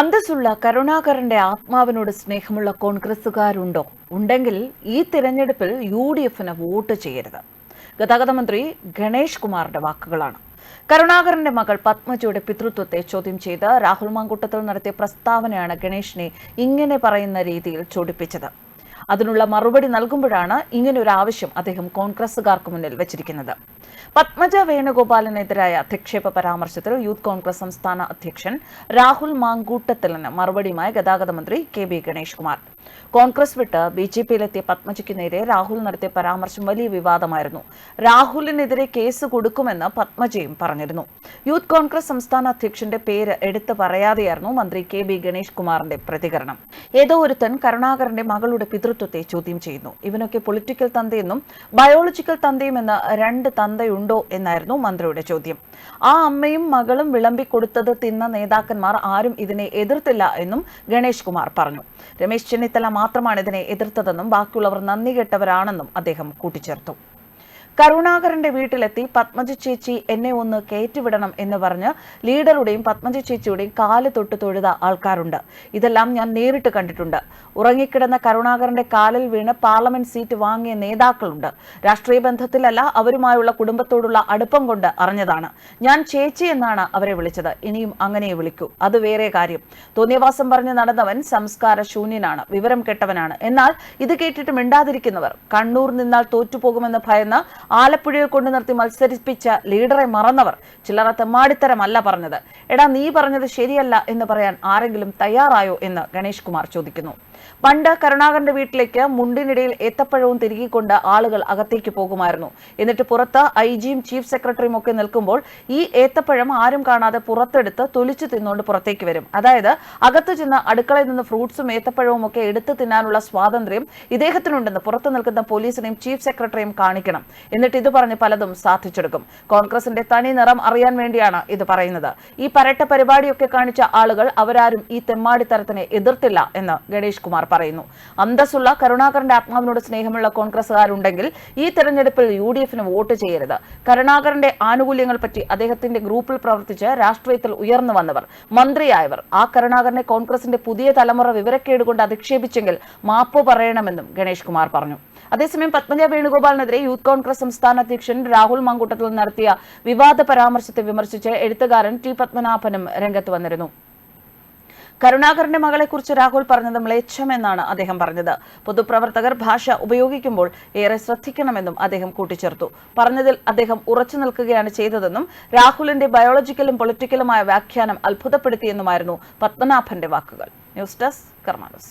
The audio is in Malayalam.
അന്തസ്സുള്ള കരുണാകരന്റെ ആത്മാവിനോട് സ്നേഹമുള്ള കോൺഗ്രസ്സുകാരുണ്ടോ? ഉണ്ടെങ്കിൽ ഈ തിരഞ്ഞെടുപ്പിൽ യു ഡി എഫിന് വോട്ട് ചെയ്യരുത്. ഗതാഗത മന്ത്രി ഗണേഷ് കുമാറിന്റെ വാക്കുകളാണ്. കരുണാകരന്റെ മകൾ പത്മജിയുടെ പിതൃത്വത്തെ ചോദ്യം ചെയ്ത് രാഹുൽ മാങ്കൂട്ടത്തിൽ നടത്തിയ പ്രസ്താവനയാണ് ഗണേഷിനെ ഇങ്ങനെ പറയുന്ന രീതിയിൽ ചൊടിപ്പിച്ചത്. അതിനുള്ള മറുപടി നൽകുമ്പോഴാണ് ഇങ്ങനൊരു ആവശ്യം അദ്ദേഹം കോൺഗ്രസുകാർക്ക് മുന്നിൽ വെച്ചിരിക്കുന്നത്. പത്മജ വേണുഗോപാലിനെതിരായ അധിക്ഷേപ പരാമർശത്തിൽ യൂത്ത് കോൺഗ്രസ് സംസ്ഥാന അധ്യക്ഷൻ രാഹുൽ മാങ്കൂട്ടത്തിലിന് മറുപടിയുമായി ഗതാഗത മന്ത്രി K B Ganesh Kumar Congress വിട്ട് ബി ജെ പിയിലെത്തിയ പത്മജിക്ക് നേരെ രാഹുൽ നടത്തിയ പരാമർശം വലിയ വിവാദമായിരുന്നു. രാഹുലിനെതിരെ കേസ് കൊടുക്കുമെന്ന് പത്മജയും പറഞ്ഞിരുന്നു. യൂത്ത് കോൺഗ്രസ് സംസ്ഥാന അധ്യക്ഷന്റെ പേര് എടുത്തു പറയാതെയായിരുന്നു മന്ത്രി കെ ബി ഗണേഷ് കുമാറിന്റെ പ്രതികരണം. ഏതോ ഒരുത്തൻ കരുണാകരന്റെ മകളുടെ പിതൃത്വത്തെ ചോദ്യം ചെയ്യുന്നു. ഇവനൊക്കെ പൊളിറ്റിക്കൽ തന്തയെന്നും ബയോളജിക്കൽ തന്തയും എന്ന രണ്ട് തന്തയുണ്ടോ എന്നായിരുന്നു മന്ത്രിയുടെ ചോദ്യം. ആ അമ്മയും മകളും വിളമ്പിക്കൊടുത്തത് തിന്ന നേതാക്കന്മാർ ആരും ഇതിനെ എതിർത്തില്ല എന്നും ഗണേഷ് കുമാർ പറഞ്ഞു. രമേശ് ചെന്നിത്തല മാത്രമാണ് ഇതിനെ എതിർത്തതെന്നും ബാക്കിയുള്ളവർ നന്ദി കേട്ടവരാണെന്നും അദ്ദേഹം കൂട്ടിച്ചേർത്തു. കരുണാകരന്റെ വീട്ടിലെത്തി പത്മജ ചേച്ചി എന്നെ ഒന്ന് കയറ്റിവിടണം എന്ന് പറഞ്ഞ് ലീഡറുടെയും പത്മജ ചേച്ചിയുടെയും കാൽ തൊട്ട് തൊഴുത ആൾക്കാരുണ്ട്. ഇതെല്ലാം ഞാൻ നേരിട്ട് കണ്ടിട്ടുണ്ട്. ഉറങ്ങിക്കിടന്ന കരുണാകരന്റെ കാലിൽ വീണ് പാർലമെന്റ് സീറ്റ് വാങ്ങിയ നേതാക്കളുണ്ട്. രാഷ്ട്രീയ ബന്ധത്തിലല്ല അവരുമായുള്ള കുടുംബത്തോടുള്ള അടുപ്പം കൊണ്ട് അറിഞ്ഞതാണ്. ഞാൻ ചേച്ചി എന്നാണ് അവരെ വിളിച്ചത്. ഇനിയും അങ്ങനെ വിളിക്കൂ. അത് വേറെ കാര്യം. തോന്നിയവാസം പറഞ്ഞ് നടന്നവൻ സംസ്കാര ശൂന്യനാണ്. വിവരം കെട്ടവനാണ്. എന്നാൽ ഇത് കേട്ടിട്ട് മിണ്ടാതിരിക്കുന്നവർ. കണ്ണൂർ നിന്നാൽ തോറ്റുപോകുമെന്ന് ഭയന്ന് ആലപ്പുഴയിൽ കൊണ്ടു നിർത്തി മത്സരിപ്പിച്ച ലീഡറെ മറന്നവർ ചില്ലറ തെമ്മാടിത്തരമല്ല പറഞ്ഞത്. എടാ നീ പറഞ്ഞത് ശരിയല്ല എന്ന് പറയാൻ ആരെങ്കിലും തയ്യാറായോ എന്ന് ഗണേഷ് കുമാർ ചോദിക്കുന്നു. പണ്ട് കരുണാകരന്റെ വീട്ടിലേക്ക് മുണ്ടിനിടയിൽ ഏത്തപ്പഴവും തിരികിക്കൊണ്ട് ആളുകൾ അകത്തേക്ക് പോകുമായിരുന്നു. എന്നിട്ട് പുറത്ത് ഐ ജിയും ചീഫ് സെക്രട്ടറിയും ഒക്കെ നിൽക്കുമ്പോൾ ഈ ഏത്തപ്പഴം ആരും കാണാതെ പുറത്തെടുത്ത് തൊലിച്ചു തിന്നുകൊണ്ട് പുറത്തേക്ക് വരും. അതായത് അകത്ത് ചെന്ന് അടുക്കളയിൽ നിന്ന് ഫ്രൂട്ട്സും ഏത്തപ്പഴവും ഒക്കെ എടുത്തു തിന്നാനുള്ള സ്വാതന്ത്ര്യം ഇദ്ദേഹത്തിനുണ്ടെന്ന് പുറത്തു നിൽക്കുന്ന പോലീസിനെയും ചീഫ് സെക്രട്ടറിയും കാണിക്കണം. എന്നിട്ട് ഇത് പറഞ്ഞ് പലതും സാധിച്ചെടുക്കും. കോൺഗ്രസിന്റെ തനി നിറം അറിയാൻ വേണ്ടിയാണ് ഇത് പറയുന്നത്. ഈ പരട്ട പരിപാടിയൊക്കെ കാണിച്ച ആളുകൾ അവരാരും ഈ തെമ്മാടിത്തരത്തിനെ എതിർത്തില്ല എന്ന് ഗണേഷ് കുമാർ പറയുന്നു. അന്തസ്സുള്ള കരുണാകരന്റെ ആത്മാവിനോട് സ്നേഹമുള്ള കോൺഗ്രസുകാരുണ്ടെങ്കിൽ ഈ തെരഞ്ഞെടുപ്പിൽ യു ഡി എഫിന് വോട്ട് ചെയ്യരുത്. കരുണാകരന്റെ ആനുകൂല്യങ്ങൾ പറ്റി അദ്ദേഹത്തിന്റെ ഗ്രൂപ്പിൽ പ്രവർത്തിച്ച് രാഷ്ട്രീയത്തിൽ ഉയർന്നു വന്നവർ മന്ത്രിയായവർ ആ കരുണാകരനെ കോൺഗ്രസിന്റെ പുതിയ തലമുറ വിവരക്കേട് കൊണ്ട് അധിക്ഷേപിച്ചെങ്കിൽ മാപ്പ് പറയണമെന്നും ഗണേഷ് കുമാർ പറഞ്ഞു. അതേസമയം പത്മജ വേണുഗോപാലിനെതിരെ യൂത്ത് കോൺഗ്രസ് സംസ്ഥാന അധ്യക്ഷൻ രാഹുൽ മാങ്കൂട്ടത്തിൽ നടത്തിയ വിവാദ പരാമർശത്തെ വിമർശിച്ച് എഴുത്തുകാരൻ ടി പത്മനാഭനും രംഗത്ത് വന്നിരുന്നു. കരുണാകരന്റെ മകളെക്കുറിച്ച് രാഹുൽ പറഞ്ഞത് മ്ലേച്ഛമെന്നാണ് അദ്ദേഹം പറഞ്ഞത്. പൊതുപ്രവർത്തകർ ഭാഷ ഉപയോഗിക്കുമ്പോൾ ഏറെ ശ്രദ്ധിക്കണമെന്നും അദ്ദേഹം കൂട്ടിച്ചേർത്തു. പറഞ്ഞതിൽ അദ്ദേഹം ഉറച്ചു നിൽക്കുകയാണ് ചെയ്തതെന്നും രാഹുലിന്റെ ബയോളജിക്കലും പൊളിറ്റിക്കലുമായ വ്യാഖ്യാനം അത്ഭുതപ്പെടുത്തിയെന്നുമായിരുന്നു പത്മനാഭന്റെ വാക്കുകൾ. News desk കർമാനസ്.